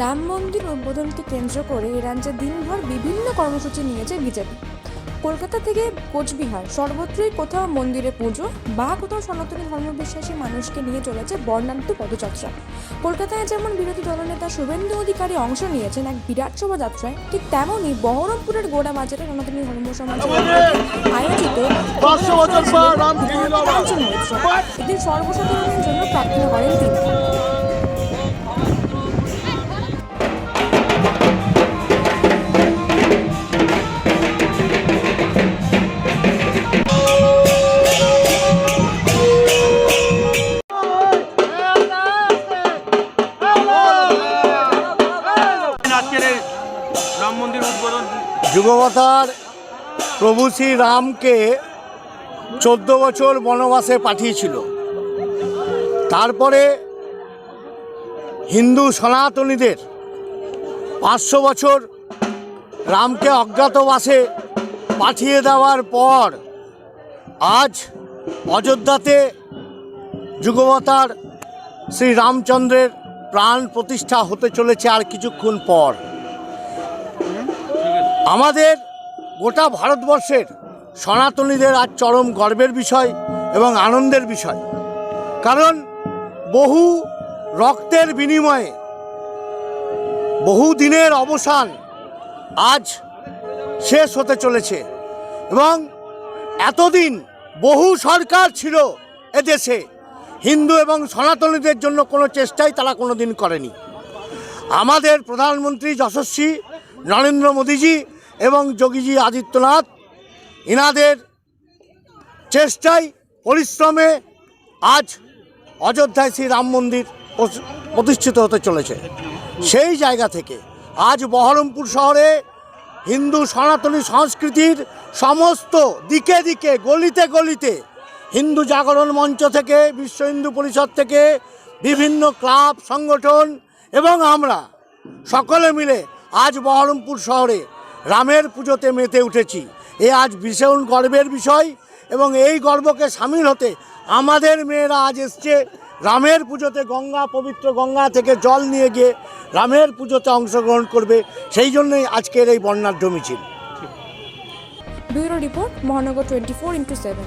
রাম মন্দির উদ্বোধনকে কেন্দ্র করে এ রাজ্যে দিনভর বিভিন্ন কর্মসূচি নিয়েছে বিজেপি। কলকাতা থেকে কোচবিহার সর্বত্রই কোথাও মন্দিরে পুজো বা কোথাও সনাতনী ধর্মবিশ্বাসী মানুষকে নিয়ে চলেছে বর্ণাঢ্য পদযাত্রা। কলকাতায় যেমন বিরোধী দলনেতা শুভেন্দু অধিকারী অংশ নিয়েছেন এক বিরাট শোভাযাত্রায় ঠিক তেমনই বহরমপুরের গোড়া বাজারে সনাতনী ধর্ম সমাজ আয়োজিত এদিন সর্বসাধারণের জন্য প্রার্থনা করেন তিনি। আজকের এই রাম মন্দির উদ্বোধন যুগবতার প্রভু শ্রী রামকে চোদ্দ বছর বনবাসে পাঠিয়েছিল। তারপরে হিন্দু সনাতনীদের পাঁচশো বছর রামকে অজ্ঞাতবাসে পাঠিয়ে দেওয়ার পর আজ অযোধ্যাতে যুগবতার শ্রী রামচন্দ্রের প্রাণ প্রতিষ্ঠা হতে চলেছে আর কিছুক্ষণ পর। আমাদের গোটা ভারতবর্ষের সনাতনীদের আজ চরম গর্বের বিষয় এবং আনন্দের বিষয়। কারণ বহু রক্তের বিনিময়ে বহু দিনের অবসান আজ শেষ হতে চলেছে এবং এতদিন বহু সরকার ছিল এদেশে। হিন্দু এবং সনাতনীদের জন্য কোনো চেষ্টাই তারা কোনো দিন করেনি। আমাদের প্রধানমন্ত্রী যশস্বী, নরেন্দ্র মোদীজি এবং যোগীজি আদিত্যনাথ, ইনাদের চেষ্টায় পরিশ্রমে আজ অযোধ্যায় শ্রী রাম মন্দির প্রতিষ্ঠিত হতে চলেছে। সেই জায়গা থেকে আজ বহরমপুর শহরে হিন্দু সনাতনী সংস্কৃতির সমস্ত দিকে দিকে, গলিতে গলিতে হিন্দু জাগরণ মঞ্চ থেকে, বিশ্ব হিন্দু পরিষদ থেকে বিভিন্ন ক্লাব, সংগঠন এবং আমরা সকলে মিলে আজ বহরমপুর শহরে রামের পুজোতে মেতে উঠেছি। এ আজ ভীষণ গর্বের বিষয় এবং এই গর্বকে সামিল হতে আমাদের মেয়েরা আজ এসছে রামের পুজোতে গঙ্গা, পবিত্র গঙ্গা থেকে জল নিয়ে গিয়ে রামের পুজোতে অংশগ্রহণ করবে। সেই জন্যই আজকের এই বর্ণাঢ্য মিছিল। ব্যুরো রিপোর্ট, মহানগর টোয়েন্টি ফোর ইন্টু সেভেন।